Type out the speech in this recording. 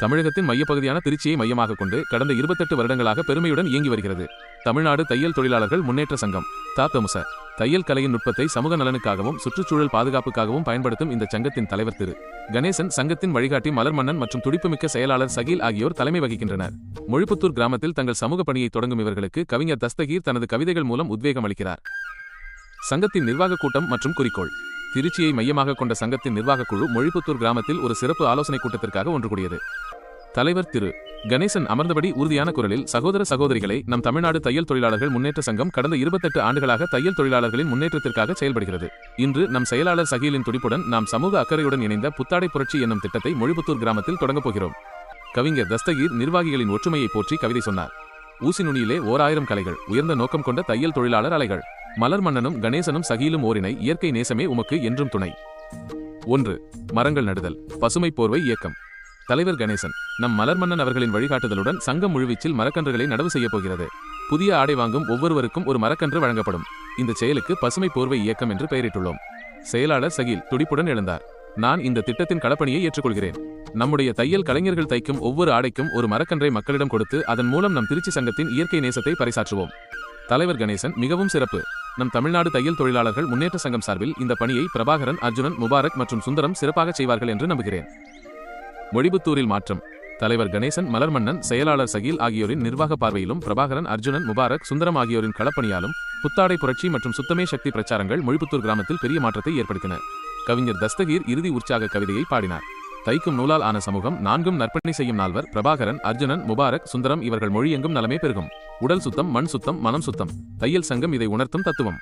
தமிழகத்தின் மையப்பகுதியான திருச்சியை மையமாக கொண்டு கடந்த இருபத்தெட்டு வருடங்களாக பெருமையுடன் இயங்கி வருகிறது. தமிழ்நாடு தையல் தொழிலாளர்கள் முன்னேற்ற சங்கம் தாத்தமுச தையல் கலையின் நுட்பத்தை சமூக நலனுக்காகவும் சுற்றுச்சூழல் பாதுகாப்புக்காகவும் பயன்படுத்தும் இந்த சங்கத்தின் தலைவர் திரு. கணேசன் சங்கத்தின் வழிகாட்டி மலர்மன்னன் மற்றும் துடிப்புமிக்க செயலாளர் சகில் ஆகியோர் தலைமை வகிக்கின்றனர். மொழிப்புத்தூர் கிராமத்தில் தங்கள் சமூக பணியை தொடங்கும் இவர்களுக்கு கவிஞர் தஸ்தகீர் தனது கவிதைகள் மூலம் உத்வேகம் அளிக்கிறார். சங்கத்தின் நிர்வாக கூட்டம் மற்றும் குறிக்கோள். திருச்சியை மையமாக கொண்ட சங்கத்தின் நிர்வாகக் குழு மொழிப்புத்தூர் கிராமத்தில் ஒரு சிறப்பு ஆலோசனைக் கூட்டத்திற்காக ஒன்று கூடியது தலைவர் திரு. கணேசன் அமர்ந்தபடி உறுதியான குரலில் சகோதர சகோதரிகளை நம் தமிழ்நாடு தையல் தொழிலாளர்கள் முன்னேற்ற சங்கம் கடந்த இருபத்தெட்டு ஆண்டுகளாக தையல் தொழிலாளர்களின் முன்னேற்றத்திற்காக செயல்படுகிறது. இன்று நம் செயலாளர் சகிலின் துடிப்புடன் நாம் சமூக அக்கறையுடன் இணைந்த புத்தாடை புரட்சி என்னும் திட்டத்தை மொழிபுத்தூர் கிராமத்தில் தொடங்கப் போகிறோம். கவிஞர் தஸ்தகீர் நிர்வாகிகளின் ஒற்றுமையை போற்றி கவிதை சொன்னார். ஊசி நுனியிலே ஓர் ஆயிரம் கலைகள் உயர்ந்த நோக்கம் கொண்ட தையல் தொழிலாளர் அலைகள். மலர் மன்னனும் கணேசனும் சகிலும் ஓரினை இயற்கை நேசமே உமக்கு என்றும் துணை. ஒன்று மரங்கள் நடுதல் பசுமை போர்வை இயக்கம். தலைவர் கணேசன் நம் மலர் மன்னன் அவர்களின் வழிகாட்டுதலுடன் சங்கம் முழுவீச்சில் மரக்கன்றுகளை நடவு செய்யப் போகிறது. புதிய ஆடை வாங்கும் ஒவ்வொருவருக்கும் ஒரு மரக்கன்று வழங்கப்படும். இந்த செயலுக்கு பசுமை போர்வை இயக்கம் என்று பெயரிட்டுள்ளோம். செயலாளர் சகில் துடிப்புடன் எழுந்தார். நான் இந்த திட்டத்தின் களப்பணியை ஏற்றுக்கொள்கிறேன். நம்முடைய தையல் கலைஞர்கள் தைக்கும் ஒவ்வொரு ஆடைக்கும் ஒரு மரக்கன்றை மக்களிடம் கொடுத்து அதன் மூலம் நம் திருச்சி சங்கத்தின் இயற்கை நேசத்தை பறைசாற்றுவோம். தலைவர் கணேசன் மிகவும் சிறப்பு. நம் தமிழ்நாடு தையல் தொழிலாளர்கள் முன்னேற்ற சங்கம் சார்பில் இந்த பணியை பிரபாகரன் அர்ஜுனன் முபாரக் மற்றும் சுந்தரம் சிறப்பாக செய்வார்கள் என்று நம்புகிறேன். மொழிபுத்தூரில் மாற்றம். தலைவர் கணேசன் மலர்மன்னன் செயலாளர் சகில் ஆகியோரின் நிர்வாக பார்வையிலும் பிரபாகரன் அர்ஜுனன் முபாரக் சுந்தரம் ஆகியோரின் களப்பணியாலும் புத்தாடை புரட்சி மற்றும் சுத்தமே சக்தி பிரச்சாரங்கள் மொழிபுத்தூர் கிராமத்தில் பெரிய மாற்றத்தை ஏற்படுத்தின. கவிஞர் தஸ்தகீர் இறுதி உற்சாக கவிதையை பாடினார். தைக்கும் நூலால் ஆன சமூகம் நான்கும் நற்பணி செய்யும் நால்வர் பிரபாகரன் அர்ஜுனன் முபாரக் சுந்தரம் இவர்கள் மொழியெங்கும் நலமே பெருகும். உடல் சுத்தம் மண் சுத்தம் மனம் சுத்தம். தையல் சங்கம் இதை உணர்த்தும் தத்துவம்.